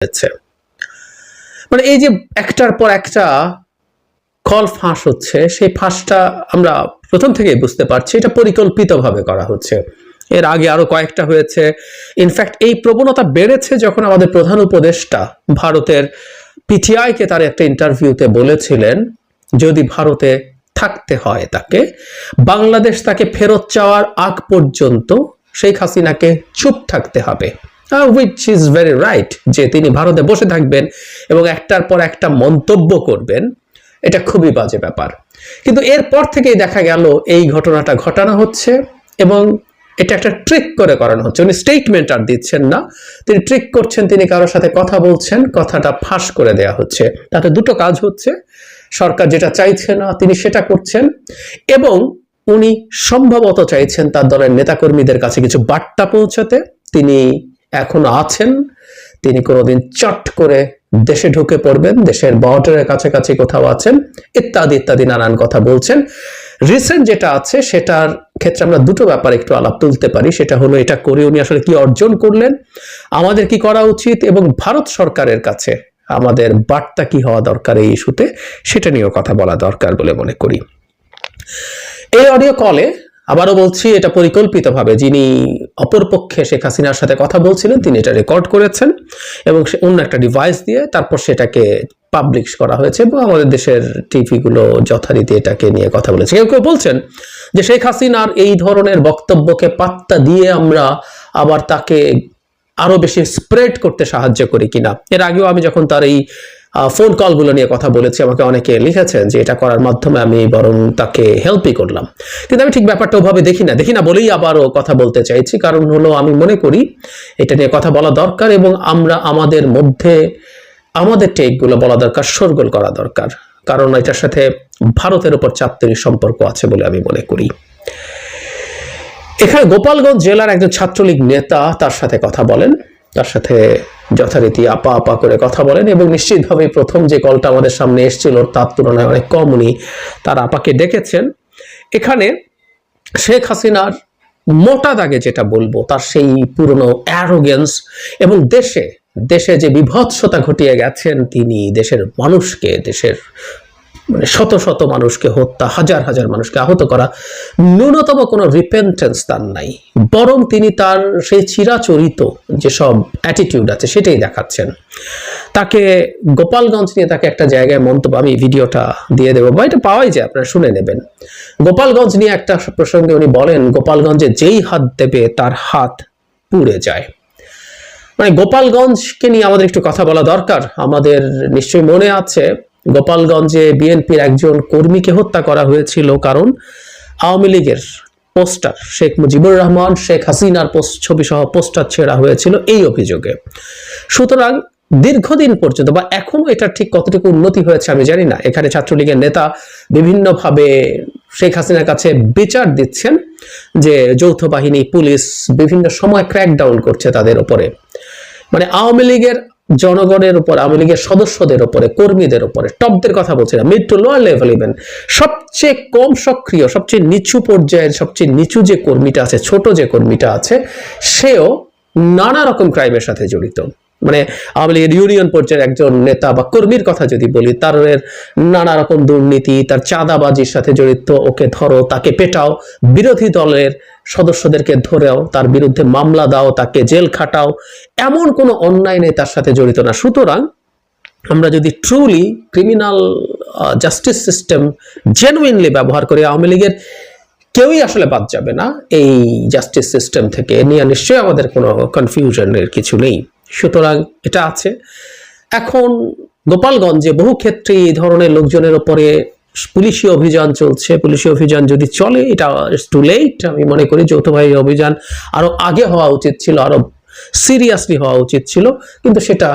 হয়েছে মানে এই যে একটার পর একটা কল ফাঁস হচ্ছে, সেই ফাঁসটা আমরা প্রথম থেকেই বুঝতে পারছি, এটা পরিকল্পিতভাবে করা হচ্ছে। এর আগে আরও কয়েকটা হয়েছে। ইনফ্যাক্ট এই প্রবণতা বেড়েছে যখন আমাদের প্রধান উপদেষ্টা ভারতের পিটিআইকে তার একটা ইন্টারভিউতে বলেছিলেন, যদি ভারতে থাকতে হয় তাকে, বাংলাদেশ তাকে ফেরত চাওয়ার আগ পর্যন্ত শেখ হাসিনাকে চুপ থাকতে হবে। উইচ ইজ ভেরি রাইট যে তিনি ভারতে বসে থাকবেন এবং একটার পর একটা মন্তব্য করবেন। এটা খুবই বাজে ব্যাপার। কিন্তু এরপর থেকেই দেখা গেল এই ঘটনাটা ঘটানো হচ্ছে এবং এটা একটা ট্রিক করে করানো হচ্ছে। উনি স্টেটমেন্ট আর দিচ্ছেন না। তিনি ট্রিক করছেন, তিনি কারোর সাথে কথা বলছেন, কথাটা ফাঁস করে দেয়া হচ্ছে। তাতে দুটো কাজ হচ্ছে। সরকার যেটা চাইছে না, তিনি সেটা করছেন এবং উনি সম্ভবত চাইছেন তার দলের নেতাকর্মীদের কাছে কিছু বার্তা পৌঁছাতে। তিনি এখনও আছেন। তিনি কোনোদিন চট করে দেশে ঢুকে পড়বেন, দেশের বর্ডারের কাছাকাছি কোথাও আছেন, ইত্যাদি ইত্যাদি নানান কথা বলছেন। রিসেন্ট যেটা আছে, সেটার ক্ষেত্রে আমরা দুটো ব্যাপার একটু আলাপ তুলতে পারি। সেটা হলো, এটা করে উনি আসলে কি অর্জন করলেন? আমাদের কি করা উচিত? এবং ভারত সরকারের কাছে আমাদের বার্তা কি হওয়া দরকার এই ইস্যুতে? সেটা নিয়েও কথা বলা দরকার বলে মনে করি। এই অডিও কলে আবারও বলছি, এটা পরিকল্পিতভাবে যিনি অপরপক্ষে শেখ হাসিনার সাথে কথা বলছিলেন, তিনি এটা রেকর্ড করেছেন এবং সে অন্য একটা ডিভাইস দিয়ে তারপর সেটাকে পাবলিশ করা হয়েছে এবং আমাদের দেশের টিভিগুলো যথারীতি এটাকে নিয়ে কথা বলেছে। কেউ কেউ বলছেন যে শেখ হাসিনার এই ধরনের বক্তব্যকে পাত্তা দিয়ে আমরা আবার তাকে আরও বেশি স্প্রেড করতে সাহায্য করি কিনা। এর আগেও আমি যখন তার এই ফোন কলগুলো নিয়ে কথা বলেছি, আমাকে অনেকে লিখেছেন যে এটা করার মাধ্যমে আমি বরং তাকে হেল্পই করলাম। কিন্তু আমি ঠিক ব্যাপারটা ওভাবে দেখি না। দেখি না বলেই আবারও কথা বলতে চাইছি। কারণ হলো আমি মনে করি এটা নিয়ে কথা বলা দরকার এবং আমরা আমাদের মধ্যে, আমাদের টেকগুলো বলা দরকার শোরগোল করা দরকার। কারণ এটার সাথে ভারতের উপর চাপ সম্পর্ক আছে বলে আমি মনে করি। এখানে গোপালগঞ্জ জেলার একজন ছাত্রলীগ নেতা তার সাথে কথা বলেন। তার সাথে যথারীতি আপা আপা করে কথা বলেন এবং নিশ্চিতভাবে প্রথম যে কলটা আমাদের সামনে এসেছিল তার তুলনায় অনেক কম উনি তার আপাকে ডেকেছেন এখানে শেখ হাসিনার মোটা দাগে যেটা বলব, তার সেই পুরনো অ্যারোগেন্স এবং দেশে দেশে যে বিভৎসতা ঘটিয়ে গেছেন তিনি, দেশের মানুষকে, দেশের মানে শত শত মানুষকে হত্যা, হাজার হাজার মানুষকে আহত করা ন্যূনতম কোনো রিপেন্টেন্স তার নাই। বরং তিনি তার সেই চিরাচরিত যেসব অ্যাটিটিউড আছে সেটাই দেখাচ্ছেন। তাকে গোপালগঞ্জ নিয়ে তাকে একটা জায়গায় মন্তব্য, আমি ভিডিওটা দিয়ে দেবো বা এটা পাওয়াই যায়, আপনারা শুনে নেবেন। গোপালগঞ্জ নিয়ে একটা প্রসঙ্গে উনি বলেন, গোপালগঞ্জে যেই হাত দেবে তার হাত পুড়ে যায়। মানে গোপালগঞ্জকে নিয়ে আমাদের একটু কথা বলা দরকার। আমাদের নিশ্চয়ই মনে আছে গোপালগঞ্জে বিএনপির একজন কর্মীকে হত্যা করা হয়েছিল কারণ আওয়ামী লীগের পোস্টার শেখ মুজিবুর রহমান, শেখ হাসিনার ছবি সহ পোস্টার ছেঁড়া হয়েছিল এই অভিযোগে। সুতরাং দীর্ঘদিন পর্যন্ত বা এখনও এটা ঠিক কতটুকু উন্নতি হয়েছে আমি জানি না। এখানে ছাত্রলীগের নেতা বিভিন্নভাবে শেখ হাসিনার কাছে বিচার দিচ্ছেন যে যৌথ বাহিনী, পুলিশ বিভিন্ন সময় ক্র্যাকডাউন করছে তাদের উপরে। মানে আওয়ামী লীগের জনগণের উপর, আওয়ামী লীগের সদস্যদের উপরে, কর্মীদের উপরে, টপদের কথা বলছি না mid to lower level even সবচেয়ে কম সক্রিয়, সবচেয়ে নিচু পর্যায়ের, সবচেয়ে নিচু যে কর্মীটা আছে, ছোট যে কর্মীটা আছে, সেও নানা রকম ক্রাইমের সাথে জড়িত। মানে আওয়ামী লীগের ইউনিয়ন পর্যায়ের একজন নেতা বা কর্মীর কথা যদি বলি, তার নানা রকম দুর্নীতি, তার চাঁদাবাজির সাথে জড়িত, ওকে ধরো, তাকে পেটাও, বিরোধী দলের সদস্যদেরকে ধরেও তার বিরুদ্ধে মামলা দাও, তাকে জেল খাটাও, এমন কোনো অন্যায় নেই তার সাথে জড়িত না। সুতরাং আমরা যদি truly criminal justice system genuinely ব্যবহার করি, আওয়ামী লীগের কেউই আসলে বাদ যাবে না। এই জাস্টিস সিস্টেম থেকে নিয়ে নিশ্চয়ই আমাদের কোনো কনফিউশনের কিছু নেই। সুতরাং এটা আছে। এখন গোপালগঞ্জে বহু ক্ষেত্রে এই ধরনের লোকজনের উপরে পুলিশি অভিযান চলছে, পুলিশি অভিযান যদি চলে, এটা টু লেট আমি মনে করি যৌথ বাহিনী অভিযান আরও আগে হওয়া উচিত ছিল, আরও সিরিয়াসলি হওয়া উচিত ছিল, কিন্তু সেটা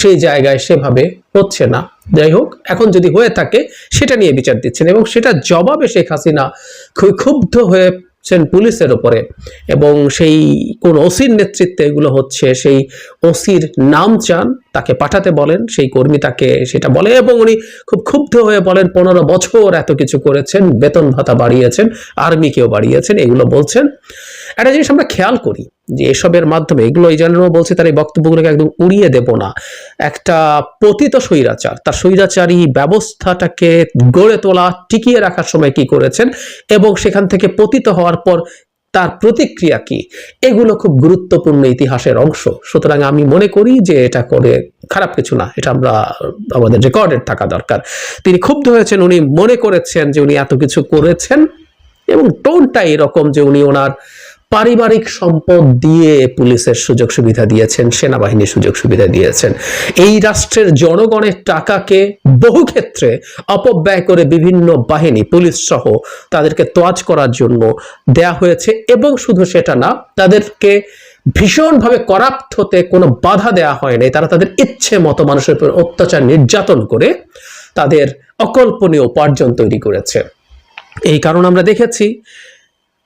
সেই জায়গায় সেভাবে হচ্ছে না। যাই হোক, এখন যদি হয়ে থাকে, সেটা নিয়ে বিচার দিচ্ছেন এবং সেটা জবাবে শেখ হাসিনা খুব ক্ষুব্ধ হয়েছেন পুলিশের ওপরে এবং সেই কোন ওসির নেতৃত্বে এগুলো হচ্ছে, সেই ওসির নাম চান, তাকে পাঠাতে বলেন, সেই কর্মী তাকে সেটা বলে এবং উনি খুব ক্ষুব্ধ হয়ে বলেন, পনেরো বছর এত কিছু করেছেন, বেতন ভাতা বাড়িয়েছেন, আর্মিকেও বাড়িয়েছেন, এগুলো বলছেন। একটা জিনিস আমরা খেয়াল করি যে এসবের মাধ্যমে, এগুলো এই জন্য বলছে তার এই বক্তব্যগুলোকে একদম উড়িয়ে দেব না। একটা পতিত স্বৈরাচার, তার স্বৈরাচারী ব্যবস্থাটাকে গড়ে তোলা, টিকিয়ে রাখার সময় কি করেছেন এবং সেখান থেকে পতিত হওয়ার পর তার প্রতিক্রিয়া কি? এগুলো খুব গুরুত্বপূর্ণ ইতিহাসের অংশ। সুতরাং আমি মনে করি যে এটা করে খারাপ কিছু না, এটা আমরা, আমাদের রেকর্ডেড থাকা দরকার। তিনি ক্ষুব্ধ হয়েছেন, উনি মনে করেছেন যে উনি এত কিছু করেছেন এবং টোনটা এরকম যে উনি ওনার পারিবারিক সম্পদ দিয়ে পুলিশের সুযোগ সুবিধা দিয়েছেন, সেনাবাহিনীর সুযোগ সুবিধা দিয়েছেন। এই রাষ্ট্রের জনগণের টাকাকে বহু ক্ষেত্রে অপব্যয় করে বিভিন্ন বাহিনী, পুলিশ সহ তাদেরকে তোয়াজ করার জন্য দেয়া হয়েছে এবং শুধু সেটা না, তাদেরকে ভীষণভাবে করাপ্ট হতে কোনো বাধা দেওয়া হয়নি তারা তাদের ইচ্ছে মতো মানুষের উপর অত্যাচার নির্যাতন করে তাদের অকল্পনীয় উপার্জন তৈরি করেছে। এই কারণ আমরা দেখেছি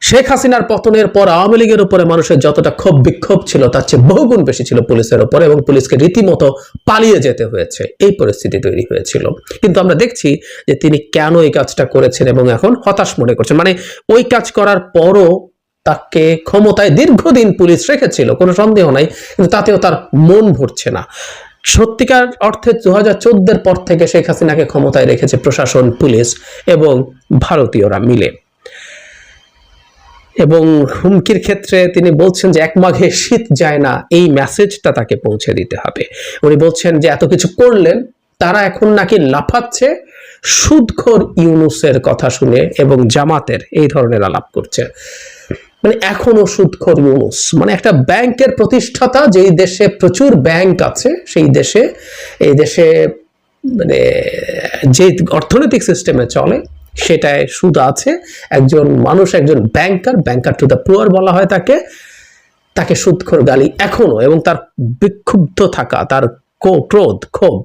শেখ হাসিনার পতনের পর আওয়ামী লীগের উপরে মানুষের যতটা ক্ষোভ, বিক্ষোভ ছিল, তার চেয়ে বহুগুণ বেশি ছিল পুলিশের উপরে এবং পুলিশকে রীতিমতো পালিয়ে যেতে হয়েছে। এই পরিস্থিতি তৈরি হয়েছিল। কিন্তু আমরা দেখছি যে তিনি কেন এই কাজটা করেছেন এবং এখন হতাশ মনে করছেন। মানে ওই কাজ করার পরও তাকে ক্ষমতায় দীর্ঘদিন পুলিশ রেখেছিল, কোনো সন্দেহ নাই, কিন্তু তাতেও তার মন ভরছে না। সত্যিকার অর্থে দু হাজার পর থেকে শেখ হাসিনাকে ক্ষমতায় রেখেছে প্রশাসন, পুলিশ এবং ভারতীয়রা মিলে। এবং হুমকির ক্ষেত্রে তিনি বলছেন যে এক মাঘে শীত যায় না, এই মেসেজটা তাকে পৌঁছে দিতে হবে। উনি বলছেন যে এত কিছু করলেন, তারা এখন নাকি লাফাচ্ছে। সুদখোর ইউনুসের কথা শুনে এবং জামাতের এই ধরনের আলাপ করছে। মানে এখনও সুদখোর ইউনুস মানে একটা ব্যাংকের প্রতিষ্ঠাতা, যেই দেশে প্রচুর ব্যাংক আছে, সেই দেশে, এই দেশে মানে যে অর্থনৈতিক সিস্টেমে চলে সেটায় সুদ আছে। একজন মানুষ, একজন banker banker to the poor বলা হয় তাকে। তাকে সুদখোর গালি এখনও এবং তার বিক্ষুব্ধ থাকা, তার ক্রোধ, ক্ষোভ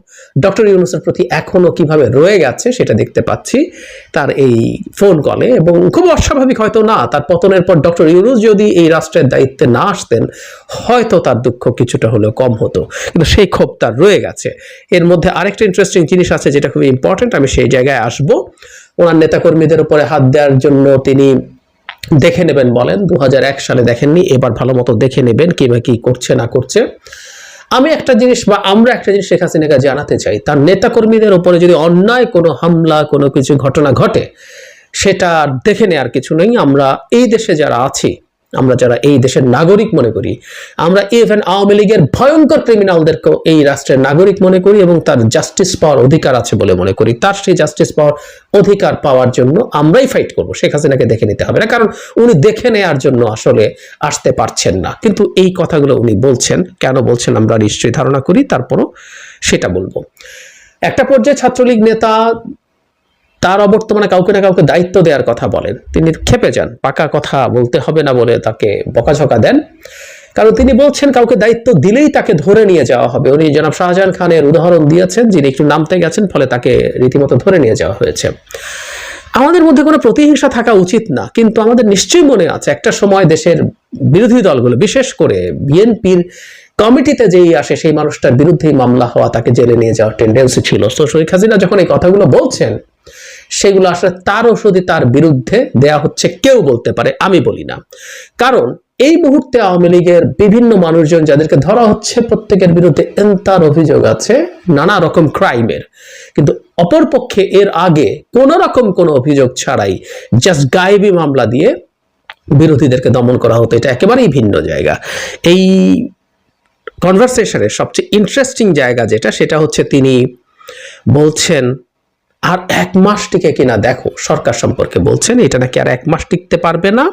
ডক্টর ইউনুসের প্রতি এখনও কীভাবে রয়ে গেছে সেটা দেখতে পাচ্ছি তার এই ফোন কলে এবং খুব অস্বাভাবিক হয়তো না, তার পতনের পর ডক্টর ইউনুস যদি এই রাষ্ট্রের দায়িত্বে না আসতেন, হয়তো তার দুঃখ কিছুটা হলেও কম হতো। কিন্তু সেই ক্ষোভ তার রয়ে গেছে। এর মধ্যে আরেকটা ইন্টারেস্টিং জিনিস আছে যেটা খুবই ইম্পর্টেন্ট আমি সেই জায়গায় আসব। ওনার নেতাকর্মীদের উপরে হাত দেওয়ার জন্য তিনি দেখে নেবেন বলেন। দু হাজার এক সালে দেখেননি, এবার ভালো মতো দেখে নেবেন কি বা কি করছে, না করছে। আমি একটা জিনিস বা আমরা একটা জিনিস শেখ হাসিনাকে জানাতে চাই, তার নেতাকর্মীদের উপরে যদি অন্যায়, কোনো হামলা, কোনো কিছু ঘটনা ঘটে, সেটা দেখে নেওয়ার কিছু নেই। আমরা এই দেশে যারা আছি আমরা যারা এই দেশের নাগরিক মনে করি, আমরা ইভেন আওয়ামী লীগের ভয়ঙ্কর ক্রিমিনালদেরকেও এই রাষ্ট্রের নাগরিক মনে করি এবং তার জাস্টিস পাওয়ার অধিকার আছে বলে মনে করি। তার সেই জাস্টিস পাওয়ার অধিকার পাওয়ার জন্য আমরাই ফাইট করব। শেখ হাসিনাকে দেখে নিতে হবে না, কারণ উনি দেখে নেওয়ার জন্য আসলে আসতে পারছেন না। কিন্তু এই কথাগুলো উনি বলছেন, কেন বলছেন আমরা নিশ্চয়ই ধারণা করি, তারপরও সেটা বলব। একটা পর্যায়ে ছাত্রলীগ নেতা তার অবর্তমানে কাউকে না কাউকে দায়িত্ব দেওয়ার কথা বলেন। তিনি খেপে যান, পাকা কথা বলতে হবে না বলে তাকে বকাঝকা দেন। কারণ তিনি বলছেন, কাউকে দায়িত্ব দিলেই তাকে ধরে নিয়ে যাওয়া হবে। উনি জনাব শাহজাহান খানের উদাহরণ দিয়েছেন, যিনি একটু নামতে গেছেন, ফলে তাকে রীতিমতো ধরে নিয়ে যাওয়া হয়েছে। আমাদের মধ্যে কোনো প্রতিহিংসা থাকা উচিত না, কিন্তু আমাদের নিশ্চয়ই মনে আছে, একটা সময় দেশের বিরোধী দলগুলো, বিশেষ করে বিএনপির কমিটিতে যেই আসে, সেই মানুষটার বিরুদ্ধেই মামলা হওয়া তাকে জেলে নিয়ে যাওয়ার টেন্ডেন্সি ছিল। তো শেখ হাসিনা যখন এই কথাগুলো বলছেন সেগুলো আসলে তার ওষুধই তার বিরুদ্ধে দেয়া হচ্ছে, কেউ বলতে পারে, আমি বলি না। কারণ এই মুহূর্তে আওয়ামী লীগের বিভিন্ন মানুষজন যাদেরকে ধরা হচ্ছে, প্রত্যেকের বিরুদ্ধে এন্তার অভিযোগ আছে, নানা রকম ক্রাইমের। কিন্তু অপরপক্ষে এর আগে কোন রকম কোনো অভিযোগ ছাড়াই জাস্ট গায়েবী মামলা দিয়ে বিরোধীদেরকে দমন করা হতো। এটা একেবারেই ভিন্ন জায়গা। এই কনভারসেশনের সবচেয়ে ইন্টারেস্টিং জায়গা যেটা, সেটা হচ্ছে তিনি বলছেন আর এক মাস টিকে কিনা দেখো, সরকার সম্পর্কে বলছেন, এটা নাকি আর এক মাস টিকতে পারবে না।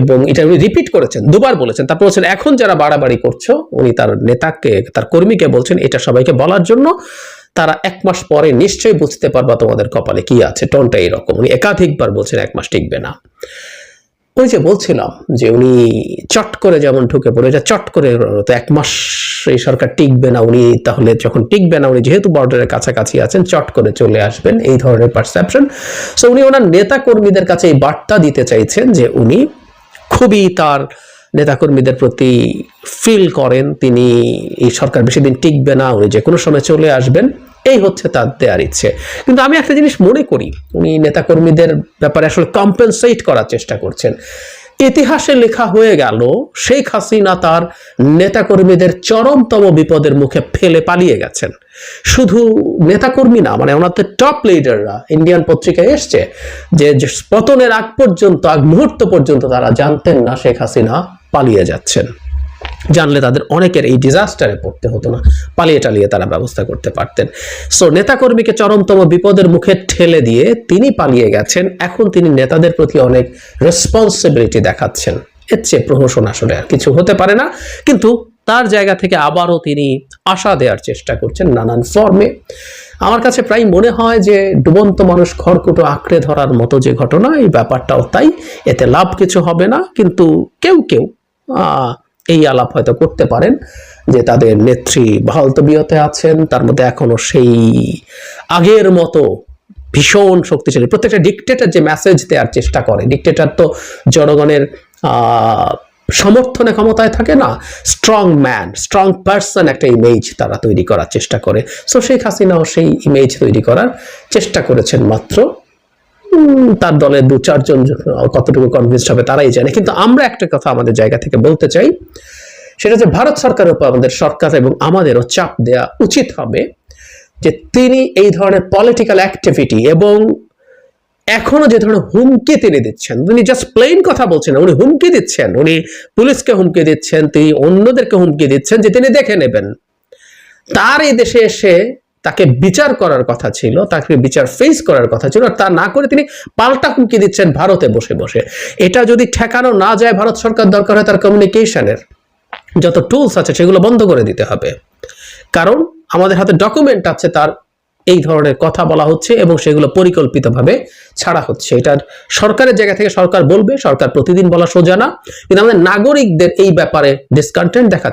এবং এটা উনি রিপিট করেছেন, দুবার বলেছেন। তারপর বলছেন, এখন যারা বাড়াবাড়ি করছ, উনি তার নেতাকে, তার কর্মীকে বলছেন, এটা সবাইকে বলার জন্য, তারা এক মাস পরে নিশ্চয়ই বুঝতে পারবা তোমাদের কপালে কি আছে। টনটা এরকম উনি একাধিকবার বলছেন, এক মাস টিকবে না। ওই যে বলছিলাম যে উনি চট করে যেমন ঢুকে পড়ে এটা চট করে তো এক মাস এই সরকার টিকবে না উনি, তাহলে যখন টিকবে না উনি, যেহেতু বর্ডারের কাছাকাছি আছেন, চট করে চলে আসবেন এই ধরনের পারসেপশন সো উনি ওনার নেতা কর্মীদের কাছে এই বার্তা দিতে চাইছেন যে উনি খুবই তার নেতাকর্মীদের প্রতি ফিল করেন, তিনি এই সরকার বেশি দিন টিকবে না, উনি যে কোনো সময় চলে আসবেন। এই হচ্ছে তার দেওয়ার ইচ্ছে। কিন্তু আমি একটা জিনিস মনে করি, উনি নেতাকর্মীদের ব্যাপারে আসলে কম্পেনসেট করার চেষ্টা করছেন। ইতিহাসে লেখা হয়ে গেল, শেখ হাসিনা তার নেতাকর্মীদের চরমতম বিপদের মুখে ফেলে পালিয়ে গেছেন। শুধু নেতাকর্মী না মানে ওনাদের টপ লিডাররা ইন্ডিয়ান পত্রিকায় এসছে যে পতনের আগ পর্যন্ত, আগ মুহূর্ত পর্যন্ত তারা জানতেন না শেখ হাসিনা পালিয়ে যাচ্ছেন। জানলে তাদের অনেকের এই ডিজাস্টারে পড়তে হতো না। পালিয়ে টালিয়ে তারা ব্যবস্থা করতে পারতেন। সো নেতাকর্মীকে চরমতম বিপদের মুখে ঠেলে দিয়ে তিনি পালিয়ে গেছেন। এখন তিনি নেতাদের প্রতি অনেক রেসপন্সিবিলিটি দেখাচ্ছেন। এর চেয়ে প্রহসন আসলে আর কিছু হতে পারে না। কিন্তু তার জায়গা থেকে আবারও তিনি আশা দেওয়ার চেষ্টা করছেন নানান ফর্মে আমার কাছে প্রায় মনে হয় যে ডুবন্ত মানুষ খড়কুটো আঁকড়ে ধরার মতো যে ঘটনা, এই ব্যাপারটাও তাই। এতে লাভ কিছু হবে না। কিন্তু কেউ কেউ এই আলাপ হয়তো করতে পারেন যে তাদের নেত্রী বহাল তবিয়তে আছেন, তার মধ্যে এখনও সেই আগের মতো ভীষণ শক্তিশালী। প্রত্যেকটা ডিকটেটার যে মেসেজ দেওয়ার চেষ্টা করে ডিকটেটার তো জনগণের সমর্থনে ক্ষমতায় থাকে না স্ট্রং ম্যান স্ট্রং পার্সন একটা ইমেজ তারা তৈরি করার চেষ্টা করে। সো শেখ হাসিনাও সেই ইমেজ তৈরি করার চেষ্টা করেছেন মাত্র। তার দলের দু চারজন কতটুকু কনভিন্স হবে তারাই জানে। কিন্তু আমরা একটা কথা আমাদের জায়গা থেকে বলতে চাই, সেটা যে ভারত সরকারের উপর আমাদের সরকার এবং আমাদেরও চাপ দেওয়া উচিত হবে যে তিনি এই ধরনের পলিটিক্যাল অ্যাক্টিভিটি এবং এখনও যে ধরনের হুমকি তিনি দিচ্ছেন, উনি জাস্ট প্লেন কথা বলছেন উনি হুমকি দিচ্ছেন, উনি পুলিশকে হুমকি দিচ্ছেন, তিনি অন্যদেরকে হুমকি দিচ্ছেন যে তিনি দেখে নেবেন। তার এই দেশে এসে তাকে বিচার করার কথা ছিল, তাকে বিচার ফেস করার কথা ছিল তা না করে তিনি পাল্টা হুমকি দিচ্ছেন ভারতে বসে বসে। এটা যদি ঠেকানো না যায়, ভারত সরকার দরকার হয় তার কমিউনিকেশনের যত টুলস আছে সেগুলো বন্ধ করে দিতে হবে। কারণ আমাদের হাতে ডকুমেন্ট আছে, তার এই ধরনের কথা বলা হচ্ছে এবং সেগুলো পরিকল্পিতভাবে ছাড়া হচ্ছে। এটার সরকারের জায়গা থেকে সরকার বলবে, সরকার প্রতিদিন বলা সোজা না। কিন্তু আমাদের নাগরিকদের এই ব্যাপারে ডিসকন্টেন্ট দেখাতে